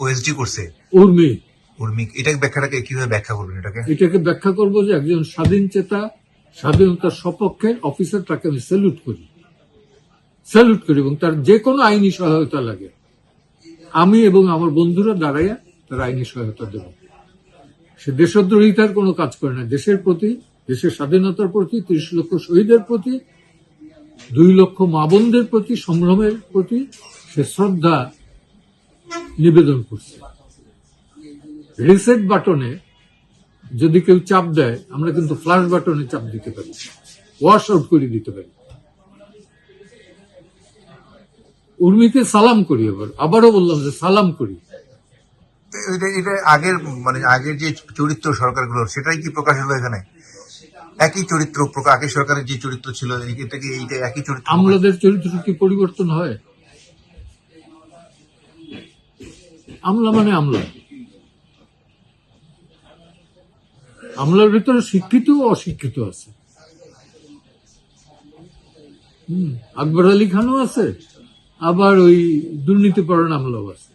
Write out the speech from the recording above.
OSD করছে। উর্মি। উর্মিক এটাকে ব্যাখ্যাটাকে কীভাবে ব্যাখ্যা করবেন এটাকে? এটাকে ব্যাখ্যা করব যে একজন স্বাধীন চেতা স্বাধীনতার সপক্ষের অফিসার তাকে আমি স্যালুট করি। স্যালুট করি এবং তার যে কোনো আইনি সহায়তা লাগে। আমি এবং আমার বন্ধুরা দাঁড়াইয়া তার আইনি সহায়তা দেব। সে দেশদ্রোহিতার কোনো কাজ করে না। দেশের প্রতি দেশের স্বাধীনতার প্রতি ত্রিশ লক্ষ শহীদের প্রতি দুই লক্ষ মা বোনদের প্রতি সম্ভ্রমের প্রতি সে শ্রদ্ধা নিবেদন করছে। রিসেট বাটনে যদি কেউ চাপ দেয় আমরা কিন্তু ফ্লাশ বাটনে চাপ দিতে পারি। ওয়াশ আউট করে দিতে পারি। উর্মিকে সালাম করি আবার আবারও বললাম যে সালাম করি। এটা আগের মানে আগের যে চরিত্র সরকারগুলোর সেটাই কি প্রকাশ হলো এখানে? একই চরিত্র আগের সরকারের যে চরিত্র ছিল এটা কি এইটা একই চরিত্র? আমলাদের চরিত্র কি পরিবর্তন হয়? আমলা মানে আমলা। আমলার ভিতরে শিক্ষিত অশিক্ষিত আছে। হম, আকবর আলী খানও আছে, আবার ওই দুর্নীতিপরণ আমলাও আছে।